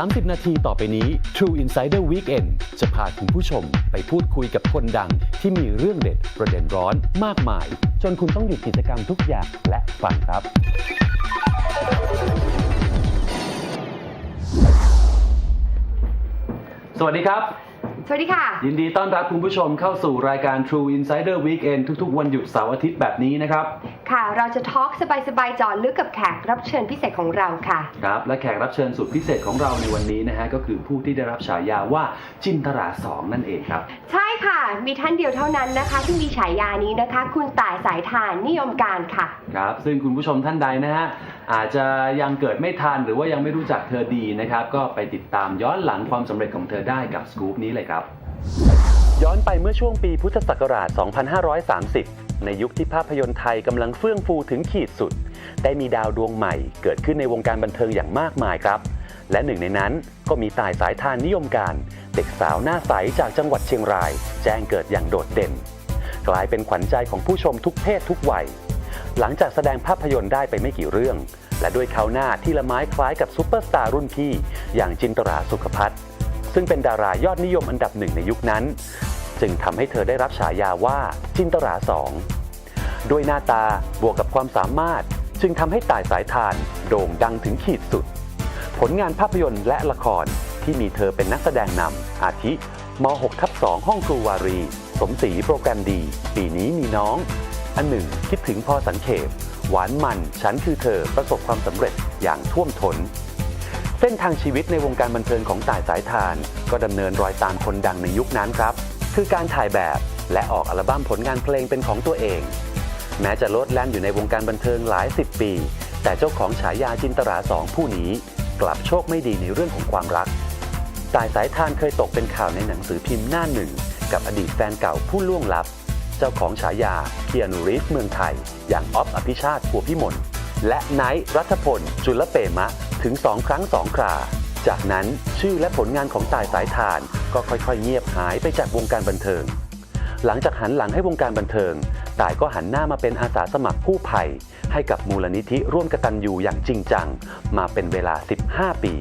30 นาทีต่อไปนี้ True Insider Weekend จะพาคุณผู้ชมไปพูดคุยกับคนดังที่มีเรื่องเด็ดประเด็นร้อนมากมาย จนคุณต้องหยุดกิจกรรมทุกอย่างและฟังครับ สวัสดีครับ สวัสดีค่ะ ยินดีต้อนรับคุณผู้ชมเข้าสู่รายการ True Insider Weekend ทุกๆ วันหยุดเสาร์อาทิตย์แบบนี้นะครับ ค่ะ เราจะทอล์กสบายๆเจอลึกกับแขกรับเชิญพิเศษของเราค่ะ ครับและแขกรับเชิญสุดพิเศษของเราในวันนี้นะฮะก็คือผู้ที่ได้รับฉายาว่าจินตราสองนั่นเองครับ ใช่ค่ะ มีท่านเดียวเท่านั้นนะคะ ที่มีฉายานี้นะคะ คุณต่ายสายทานนิยมการค่ะ ครับ ซึ่งคุณผู้ชมท่านใดนะฮะอาจจะยังเกิดไม่ทันหรือว่ายังไม่รู้จักเธอดีนะครับ ก็ไปติดตามย้อนหลังความสำเร็จของเธอได้กับสกู๊ปนี้เลยครับ ย้อนไปเมื่อช่วงปีพุทธศักราช 2530 ในยุคที่ภาพยนตร์ไทยกำลังเฟื่องฟูถึงขีดสุด ได้มีดาวดวงใหม่เกิดขึ้นในวงการบันเทิงอย่างมากมายครับ และหนึ่งในนั้นก็มีตายสายทานนิยมการ เด็กสาวหน้าใสจากจังหวัดเชียงราย แจ้งเกิดอย่างโดดเด่น กลายเป็นขวัญใจของผู้ชมทุกเพศทุกวัย หลังจากแสดงภาพยนตร์ได้ไปไม่กี่เรื่อง และด้วยเขาหน้าที่ละไม้คล้ายกับซูเปอร์สตาร์รุ่นพี่ อย่างจินตราสุขพัฒน์ซึ่งเป็นดารายอดนิยมอันดับหนึ่งในยุคนั้น จึงทำให้เธอได้รับฉายาว่าจินตราสองด้วยหน้าตาบวกกับความสามารถ จึงทำให้ต่ายสายทานโด่งดังถึงขีดสุด ผลงานภาพยนตร์และละครที่มีเธอเป็นนักแสดงนำอาทิม6ทับ2ห้องครูวารี สมศรีโปรแกรมดี ปีนี้มีน้อง อันหนึ่งคิดถึงพอสังเขปหวานมัน ฉันคือเธอประสบความสำเร็จอย่างท่วมท้นเส้นทางชีวิตในวงการบันเทิงของต่ายสายทาน ก็ดำเนินรอยตามคนดังในยุคนั้นครับ คือการถ่ายแบบและออกอัลบั้มผลงานเพลงเป็นของตัวเอง แม้จะโลดแล่นอยู่ในวงการบันเทิงหลายสิบปี แต่เจ้าของฉายาจินตราสองผู้นี้ กลับโชคไม่ดีในเรื่องของความรักตายสายทานเคยตกเป็นข่าวในหนังสือพิมพ์หน้าหนึ่ง กับอดีตแฟนเก่าผู้ล่วงลับ เจ้าของฉายาเคียนูรีฟเมืองไทย อย่างออฟอภิชาติพัวพิมลและไนท์รัฐพล จุลเปมะถึงสองครั้งสองครา จากนั้นชื่อและผลงานของตายสายทาน ก็ค่อยๆ เงียบหายไปจากวงการบันเทิง หลังจากหันหลังให้วงการบันเทิงต่ายก็หันหน้ามาเป็นอาสาสมัครกู้ภัย ให้กับมูลนิธิร่วมกตัญญูอย่างจริงจัง มาเป็นเวลา 15 ปี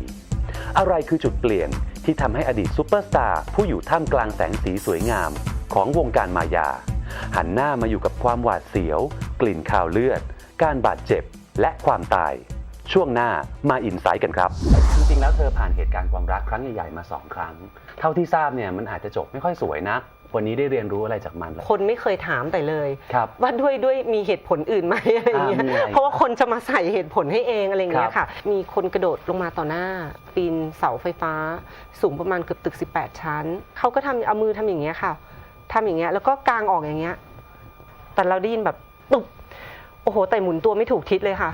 อะไรคือจุดเปลี่ยนที่ทำให้อดีตซูเปอร์สตาร์ผู้อยู่ท่ามกลางแสงสีสวยงาม ของวงการมายา หันหน้ามาอยู่กับความหวาดเสียว กลิ่นข่าวเลือด การบาดเจ็บและความตาย ช่วงหน้ามาอินไซต์กันครับ จริงๆแล้วเธอผ่านเหตุการณ์ความรักครั้งใหญ่ๆมาสองครั้ง เท่าที่ทราบเนี่ยมันอาจจะจบไม่ค่อยสวยนักวันนี้ได้เรียนรู้อะไรจากมันแล้วคนไม่เคยถามแต่เลย ครับ ว่าด้วยด้วยมีเหตุผลอื่นไหมอะไรอย่างเงี้ยอ่ามีอะไรเพราะว่าคนจะมาใส่เหตุผลให้เองอะไรอย่างเงี้ครัยบค่ะ มีคนกระโดดลงมาต่อหน้า ปีนเสาไฟฟ้า สูงประมาณเกือบตึก 18 ชั้น เขาก็ทำเอามือทำอย่างเงี้ยค่ะทำอย่างเงี้ยแล้วก็กางออกอย่างเงี้ย แต่เราได้ยินแบบตุบโอ้โหแต่หมุนตัวไม่ถูกทิศเลยค่ะ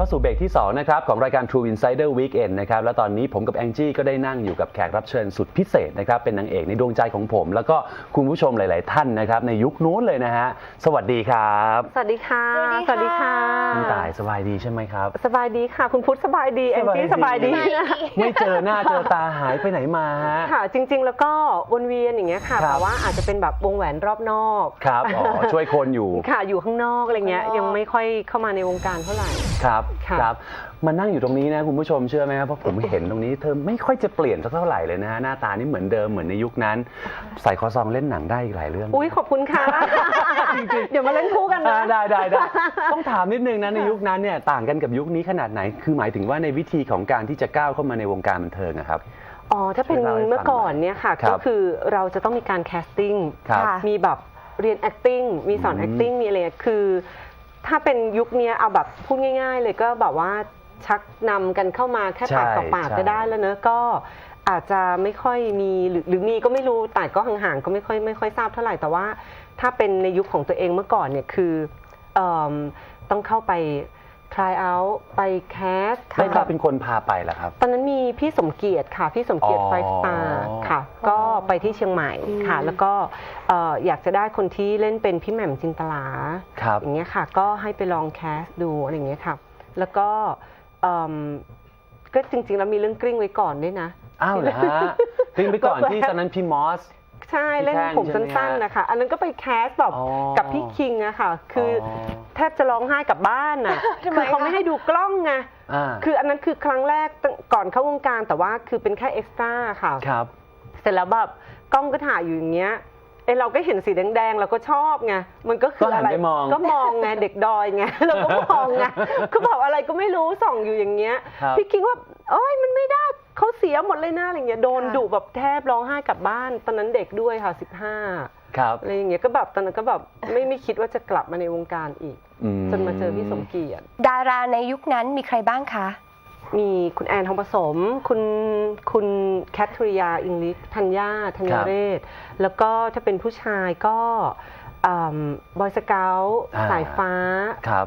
เข้าสู่เบรกที่ 2 นะครับ ของรายการ True Insider Weekend นะครับ และตอนนี้ผมกับแองจี้ก็ได้นั่งอยู่กับแขกรับเชิญสุดพิเศษนะครับ เป็นนางเอกในดวงใจของผม แล้วก็คุณผู้ชมหลาย ๆ ท่านนะครับ ในยุคนู้นเลยนะฮะ สวัสดีครับสวัสดีค่ะ สวัสดีค่ะคุณต่ายสบายดีใช่ไหมครับ สบายดีค่ะ คุณพุทธสบายดีแองจี้สสบาบายยดีดีนะไม่เจอหน้าเจอตาหายไปไหนมาฮะค่ะ จริง ๆ แล้วก็วนเวียนอย่างเงี้ยค่ะครับแต่ว่าอาจจะเป็นแบบวงแหวนรอบนอก ครับ อ๋อ ช่วยคนอยู่ ค่ะ อยู่ข้างนอกอะไรเงี้ยข้างนอกยังไม่ค่อยเข้ามาในวงการเท่าไหร่ ครับค่ะครับมานั่งอยู่ตรงนี้นะคุณผู้ชมเชื่อไหมครับเพราะผมเห็นตรงนี้เธอไม่ค่อยจะเปลี่ยนสักเท่าไหร่เลยนะฮะหน้าตานี่เหมือนเดิมเหมือนในยุคนั้น ใส่คอซองเล่นหนังได้อีกหลายเรื่องอุ้ยขอบคุณค่ะ เดี๋ยวมาเล่นคู่กันอ่านะได้ได้ได้ต้องถามนิดนึงนะในยุคนั้นเนี่ยต่างกันกับยุคนี้ขนาดไหน คือหมายถึงว่าในวิธีของการที่จะก้าวเข้ามาในวงการบันเทิงอะครับ อ๋อถ้าเป็นช่วยเล่าให้ฟังเมื่อก่อนเนี่ยค่ะ ครับก็คือเราจะต้องมีการแคสติ้งครับมีแบบเรียน acting มีสอน อืม acting มีอะไรเงี้ยคือ ถ้าเป็นยุคนี้เอาแบบพูดง่าย ๆ เลยก็แบบว่าชักนำกันเข้ามาแค่ปากต่อปากก็ได้แล้วเนอะก็อาจจะไม่ค่อยมีหรือหรือมีก็ไม่รู้แต่ก็ห่างๆก็ไม่ค่อยไม่ค่อยทราบเท่าไหร่แต่ว่าถ้าเป็นในยุคของตัวเองเมื่อก่อนเนี่ยคืออต้องเข้าไป try out ไปแคสไม่ใครเป็นคนพาไปล่ะครับ ตอนนั้นมีพี่สมเกียรติค่ะ พี่สมเกียรติอ๋อไฟสตาร์ค่ะ ก็ไปที่เชียงใหม่ค่ะ แล้วก็เอ่ออยากจะได้คนที่เล่นเป็นพี่แหม่มจินตลาครับ อย่างเงี้ยค่ะ ก็ให้ไปลองแคสดูอะไรอย่างเงี้ยค่ะ แล้วก็เอิ่มก็จริงๆ แล้วมีเรื่องกริ้งไว้ก่อนด้วยนะ อ้าวเหรอฮะทิ้งไปก่อนที่ตอนนั้นพี่มอส ใช่ เล่นพี่แท่งผมใช่ไหมสั้นฮะๆนะคะ อันนั้นก็ไปแคสแบบอ๋อกับพี่คิงอะค่ะ คือออแทบจะร้องไห้กลับบ้านน่ะทำไมคือเขาคะไม่ให้ดูกล้องไงอ่าคืออันนั้นคือครั้งแรกตั้งก่อนเข้าวงการแต่ว่าคือเป็นแค่เอ็กซ์ตร้าค่ะ ครับ เสร็จแล้วแบบกล้องก็ถ่ายอยู่อย่างเงี้ยเอยเราก็เห็นสีแดงๆเราก็ชอบไงมันก็คือก็หันอะไรไปมองก็มองไงเด็กดอยไง เราก็มองไงคือแบบอะไรก็ไม่รู้ส่องอยู่อย่างเงี้ยครับ พี่คิงว่าเอ้ยมันไม่ได้เขาเสียหมดเลยนะอะไรเงี้ยโดนค่ะ ดุแบบแทบร้องไห้กลับบ้านตอนนั้นเด็กด้วยค่ะสิบห้าครับ อะไรอย่างเงี้ยก็แบบตอนนั้นก็แบบไม่ไม่คิดว่าจะกลับมาในวงการอีกอื จนมาเจอพี่สมเกียรติ ดาราในยุคนั้นมีใครบ้างคะ มีคุณแอนทองผสม คุณคุณแคทริยาอิงลิสธัญญาธัญครับเรศ แล้วก็ถ้าเป็นผู้ชายก็บอยสเกลอ่าสายฟ้าครับ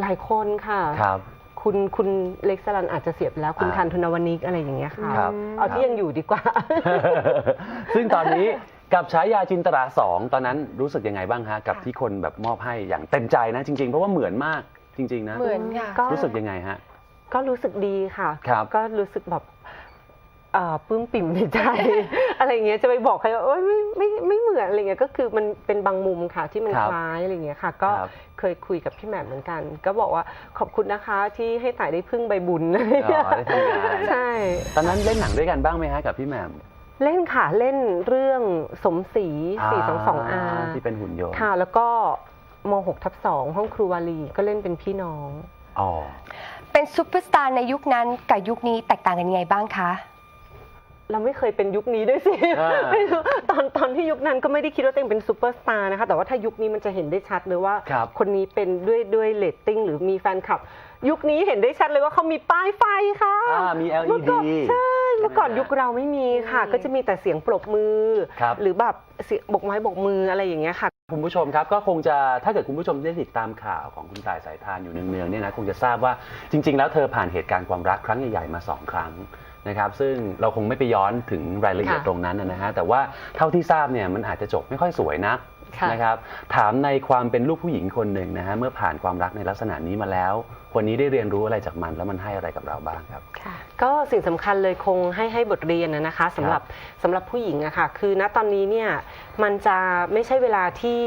หลายคนค่ะครับคุณคุณเล็กสลันอาจจะเสียไปแล้ว คุณอ่าทันทุนวนิกอะไรอย่างเงี้ยค่ะครับเอาที่ยังอยู่ดีกว่า ซึ่งตอนนี้ กับฉายาจินตราสองตอนนั้นรู้สึกยังไงบ้างฮะกับค่ะที่คนแบบมอบให้อย่างเต็มใจนะ จริง ๆ เพราะว่าเหมือนมากจริง ๆ นะ เหมือนค่ะก็รู้สึกยังไงฮะ ก็รู้สึกดีค่ะ ครับ ก็รู้สึกแบบเอ่อปลื้มปิ่มในใจ อะไรอย่างเงี้ยจะไปบอกใครว่าโอ๊ยไม่ไม่ไม่เหมือนอะไรเงี้ยก็คือมันเป็นบางมุมค่ะที่มันครัคบล้ายอะไรเงี้ยค่ะ ก็ครับเคยคุยกับพี่แหม่มเหมือนกัน ก็บอกว่าขอบคุณนะคะที่ให้ต่ายได้พึ่งใบบุญอ๋อได้ทำงาน ใช่ ตอนนั้นเล่นหนังด้วยกันบ้างไหมฮะกับพี่แหม่ม เล่นค่ะ เล่นเรื่องสมศรีสี่สองสองอาที่เป็นหุ่นยนต์ค่ะ แล้วก็มหกทับสองห้องครูวาลีก็เล่นเป็นพี่น้องอ๋อเป็นซูเปอร์สตาร์ในยุคนั้นกับยุคนี้แตกต่างกันยังไงบ้างคะเราไม่เคยเป็นยุคนี้ด้วยสิอ่าไม่รู้ตอนตอนที่ยุคนั้นก็ไม่ได้คิดว่าตัวเองเป็นซูเปอร์สตาร์นะคะ แต่ว่าถ้ายุคนี้มันจะเห็นได้ชัดเลยว่าครับคนนี้เป็นด้วยด้วยเลตติ้งหรือมีแฟนคลับ ยุคนี้เห็นได้ชัดเลยว่าเขามีป้ายไฟค่ะอ่ามีเมื่อ LED ก่อนใช่ เมื่อก่อนใช่ไหมฮะยุคเราไม่มีค่ะอืมก็จะมีแต่เสียงปรบมือ ครับ หรือแบบเสียงบกไม้บกมืออะไรอย่างเงี้ยค่ะ คุณผู้ชมครับก็คงจะถ้าเกิดคุณผู้ชมได้ติดตามข่าวของคุณตายสายทานอยู่เนืองๆเนี่ยนะคงจะทราบว่าจริง ๆ แล้วเธอผ่านเหตุการณ์ความรักครั้งใหญ่ๆมาสองครั้งนะครับซึ่งเราคงไม่ไปย้อนถึงรายละเอียดค่ะ ตรงนั้นนะฮะแต่ว่าเท่าที่ทราบเนี่ยมันอาจจะจบไม่ค่อยสวยนักค่ะ นะครับถามในความเป็นลูกผู้หญิงคนหนึ่งนะฮะเมื่อผ่านความรักในลักษณะนี้มาแล้ว วันนี้ได้เรียนรู้อะไรจากมันแล้วมันให้อะไรกับเราบ้างครับ ก็สิ่งสำคัญเลยคงให้ให้บทเรียนนะนะคะสำหรับสำหรับผู้หญิงอะค่ะคือณตอนนี้เนี่ยมันจะไม่ใช่เวลาที่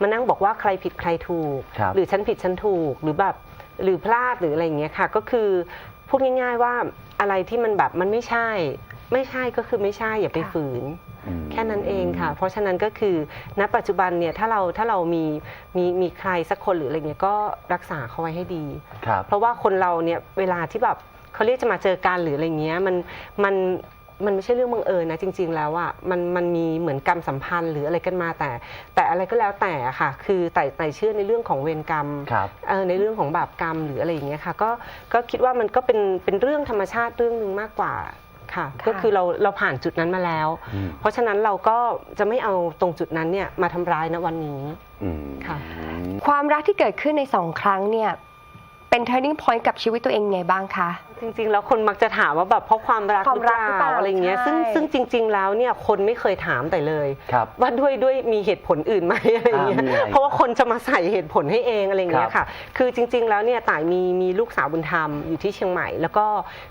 มานั่งบอกว่าใครผิดใครถูกครับหรือฉันผิดฉันถูกหรือแบบหรือพลาดหรืออะไรอย่างเงี้ยค่ะ ก็คือพูดง่าย ๆว่าอะไรที่มันแบบมันไม่ใช่ ไม่ใช่ก็คือไม่ใช่อย่าไปค่ะฝืนอืมแค่นั้นเองค่ะ เพราะฉะนั้นก็คือณปัจจุบันเนี่ยถ้าเราถ้าเรามีมีมีใครสักคนหรืออะไรเงี้ยก็รักษาเขาไว้ให้ดีครับเพราะว่าคนเราเนี่ยเวลาที่แบบเขาเรียกจะมาเจอกันหรืออะไรเงี้ยมันมันมันไม่ใช่เรื่องบังเอิญนะจริง ๆ แล้วอะมันมันมีเหมือนกรรมสัมพันธ์หรืออะไรกันมาแต่ แต่อะไรก็แล้วแต่อะค่ะ คือแต่แต่เชื่อในเรื่องของเวรกรรมครับเออในเรื่องของบาปกรรมหรืออะไรอย่างเงี้ยค่ะ ก็ก็คิดว่ามันก็เป็นเป็นเรื่องธรรมชาติเรื่องหนึ่งมากกว่า ค่ะค่ะ ก็คือเราเราผ่านจุดนั้นมาแล้วอืมเพราะฉะนั้นเราก็จะไม่เอาตรงจุดนั้นเนี่ยมาทำร้ายณวันนี้อืมค่ะ ความรักที่เกิดขึ้นในสองครั้งเนี่ยเป็น turning point กับชีวิตตัวเองยังไงบ้างคะ จริงๆ แล้วคนมักจะถามว่าแบบเพราะความรักความรักหรือเปล่าอะไรเงี้ยใช่ซึ่งซึ่งจริง ๆ แล้วเนี่ยคนไม่เคยถามแต่เลย ครับ ว่าด้วยด้วยมีเหตุผลอื่นไหมอะไรเงี้ย อ่ามีอะไรเพราะว่าคนจะมาใส่เหตุผลให้เองอะไรเงี้ครัยบค่ะ คือจริง ๆ แล้วเนี่ยต่ายมีมีลูกสาวบุญธรรมอยู่ที่เชียงใหม่ แล้วก็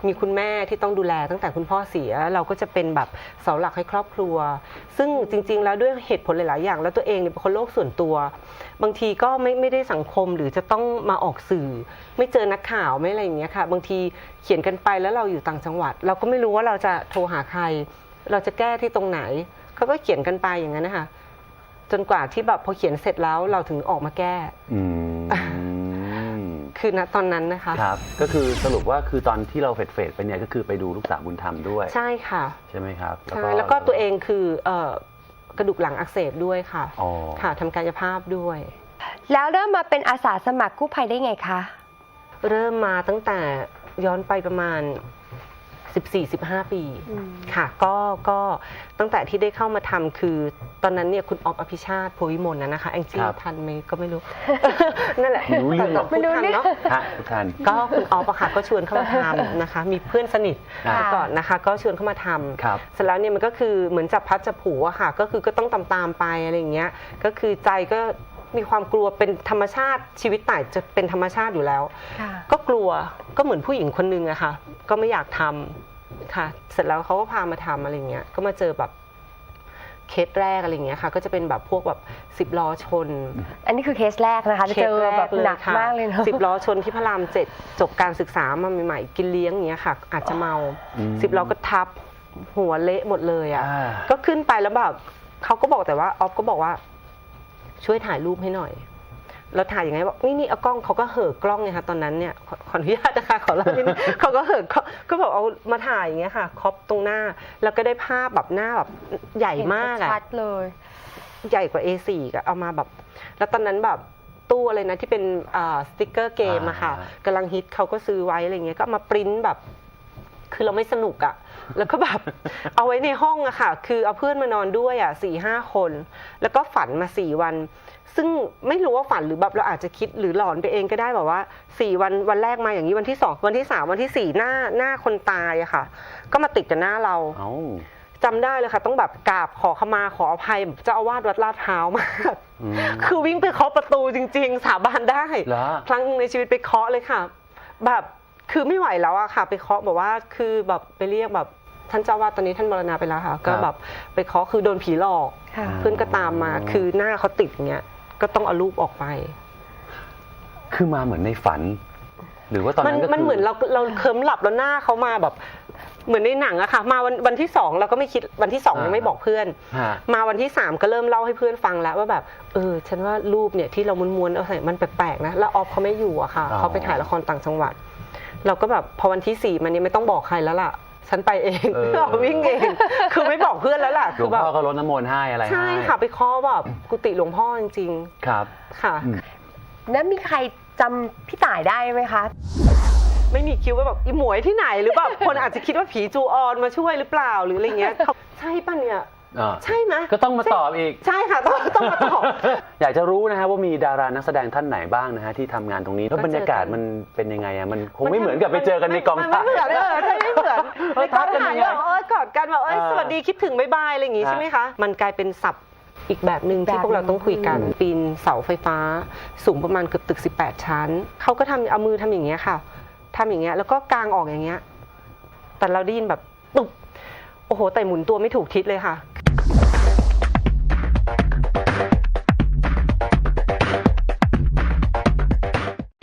มีคุณแม่ที่ต้องดูแลตั้งแต่คุณพ่อเสีย เราก็จะเป็นแบบเสาหลักให้ครอบครัว ซึ่งจริง ๆ แล้วด้วยเหตุผลหลายๆอย่าง แล้วตัวเองเนี่ยเป็นคนโลกส่วนตัว บางทีก็ไม่ไม่ได้สังคมหรือจะต้องมาออกสื่อ ไม่เจอนักข่าวไม่อะไรอย่างเงี้ยค่ะ บางทีเขียนกันไปแล้วเราอยู่ต่างจังหวัด เราก็ไม่รู้ว่าเราจะโทรหาใคร เราจะแก้ที่ตรงไหนเขาก็เขียนกันไปอย่างนั้นนะคะจนกว่าที่แบบพอเขียนเสร็จแล้วเราถึงออกมาแก้อืมคือณตอนนั้นนะคะ ครับ ก็คือสรุปว่าคือตอนที่เราเฟดเฟดๆไปเนี่ยก็คือไปดูลูกสาวบุญธรรมด้วย ใช่ค่ะ ใช่ไหมครับใช่แล้วก็ตัวเองคือเอ่อ กระดูกหลังอักเสบด้วยค่ะอ๋อค่ะทำกายภาพด้วย แล้วเริ่มมาเป็นอาสาสมัครกู้ภัยได้ไงคะ เริ่มมาตั้งแต่ย้อนไปประมาณ 14-15 ปีค่ะก็ก็ตั้งแต่ที่ได้เข้ามาทำคือ ตอนนั้นเนี่ยคุณออฟอภิชาติโพวิมลนะนะคะแองจี้ครับ ทันไหมก็ไม่รู้ นั่นแหละไม่รู้เรื่องหรอกแต่พูดทันเนาะ ฮะทุกท่าน ก็คุณออฟอะค่ะก็ชวนเข้ามาทำนะคะ มีเพื่อนสนิทค่ะก่อนนะคะ ก็ชวนเข้ามาทำครับ เสร็จแล้วเนี่ยมันก็คือเหมือนจับพัดจับผูอะค่ะ ก็คือก็ต้องตามตามๆไปอะไรอย่างเงี้ยก็คือใจก็ มีความกลัวเป็นธรรมชาติชีวิตต่ายจะเป็นธรรมชาติอยู่แล้วค่ะก็กลัวก็เหมือนผู้หญิงคนนึงอะค่ะ ก็ไม่อยากทำค่ะ เสร็จแล้วเขาก็พามาทำอะไรเงี้ยก็มาเจอแบบเคสแรกอะไรเงี้ยค่ะ ก็จะเป็นแบบพวกแบบสิบล้อชน อันนี้คือเคสแรกนะคะจะเจอแบบหนักมากเลยเนาะสิบล้อชนที่พระรามเจ็ดจบการศึกษามาใหม่ๆกินเลี้ยงอย่างเงี้ยค่ะ อาจจะเมาอืมสิบล้อก็ทับหัวเละหมดเลยอะอ่าก็ขึ้นไปแล้วแบบเขาก็บอกแต่ว่าออฟก็บอกว่า ช่วยถ่ายรูปให้หน่อยแล้วถ่ายยังไงบอกนี่นี่เอากล้องเขาก็เห่อกล้องไงคะตอนนั้นเนี่ยขอขออนุญาตนะคะขอเล่านิดนึงเขาก็เห่อเขาก็บอกเอามาถ่ายอย่างเงี้ยค่ะครอปตรงหน้า แล้วก็ได้ภาพแบบหน้าแบบใหญ่มากอะชัดเลย ใหญ่กว่า A4 ก็เอามาแบบ แล้วตอนนั้นแบบตู้อะไรนะที่เป็นอ่าสติกเกอร์เกมอะค่ะอ่ากำลังฮิตเขาก็ซื้อไว้อะไรเงี้ยก็เอามาปริ้นแบบ คือเราไม่สนุกอะแล้วก็แบบเอาไว้ในห้องอะค่ะ คือเอาเพื่อนมานอนด้วยอะสี่ห้าคน แล้วก็ฝันมาสี่วัน ซึ่งไม่รู้ว่าฝันหรือแบบเราอาจจะคิดหรือหลอนไปเองก็ได้แบบว่าสี่วันวันแรกมาอย่างนี้วันที่สองวันที่สามวันที่สี่หน้าหน้าคนตายอะค่ะ ก็มาติดกับหน้าเราเอ้าจำได้เลยค่ะ ต้องแบบกราบขอขมาขออภัยแบบเจ้าอาวาสวัดลาดพร้าวมากอืมคือวิ่งไปเคาะประตูจริง ๆ สาบานได้เหรอครั้งหนึ่งในชีวิตไปเคาะเลยค่ะ แบบ คือไม่ไหวแล้วอะค่ะ ไปเคาะบอกว่าคือแบบไปเรียกแบบท่านเจ้าอาวาสตอนนี้ท่านมรณาไปแล้วค่ะ ก็แบบไปเคาะคือโดนผีหลอกค่ะเพื่อนก็ตามมา คือหน้าเขาติดอย่างเงี้ยก็ต้องเอารูปออกไป คือมาเหมือนในฝัน หรือว่าตอนมันนั้นก็คือมันเหมือนเราเราเคลิ้มหลับแล้วหน้าเขามาแบบ เหมือนในหนังอะค่ะ มาวันวันที่สองเราก็ไม่คิดวันที่สองยังไม่บอกเพื่อนฮะมาวันที่สามก็เริ่มเล่าให้เพื่อนฟังแล้วว่าแบบ เออ ฉันว่ารูปเนี่ยที่เราม้วนๆเอาใส่มันแปลกๆนะแล้วออฟเขาไม่อยู่อะค่ะอ๋อเขาไปถ่ายละครต่างจังหวัด เราก็แบบพอวันที่สี่มันนี่ไม่ต้องบอกใครแล้วล่ะ ฉันไปเองเออเราวิ่งเอง คือไม่บอกเพื่อนแล้วล่ะหลคืวองแบบพ่อก็รดน้ำมนต์ให้อะไรให้ใช่ค่ะไปเคาะแบบกุฏิหลวงพ่อจริงครับ ๆค่ะ อืม แล้วมีใครจำพี่ต่ายได้ไหมคะ ไม่มีคิวว่าแบบอีหมวยที่ไหนหรือแบบ คนอาจจะคิดว่าผีจูออนมาช่วยหรือเปล่าหรืออะไรเงี้ยเขาใช่ป่ะเนี่ยอ่า ใช่ไหมก็ต้องมาตอบอีก ใช่ค่ะต้องต้องมาตอบ อยากจะรู้นะฮะว่ามีดารานักแสดงท่านไหนบ้างนะฮะที่ทำงานตรงนี้แล้วก็เจอบรรยากาศมันเป็นยังไงอะมันคงไม่เหมือนกับไปเจอกันในกองมันถ่ายไม่เหมือนเออใช่ไม่เหมือนเอในอกทัอกงกันถ่ายยังไงแบบเออกอดกันแบบเอ้ยอ่าสวัสดีคิดถึงบ๊ายบายอะไรอย่างงี้ฮะใช่ไหมคะมันกลายเป็นศัพท์อีกแบบหนึ่งที่แบบพวกเราต้องคุยกันอืมปีนเสาไฟฟ้า สูงประมาณเกือบตึก 18 ชั้นเขาก็ทำเอามือทำอย่างเงี้ยค่ะทำอย่างเงี้ยแล้วก็กางออกอย่างเงี้ยแต่เราได้ยินแบบตุบโอ้โหแต่หมุนตัวไม่ถูกทิศเลยค่ะ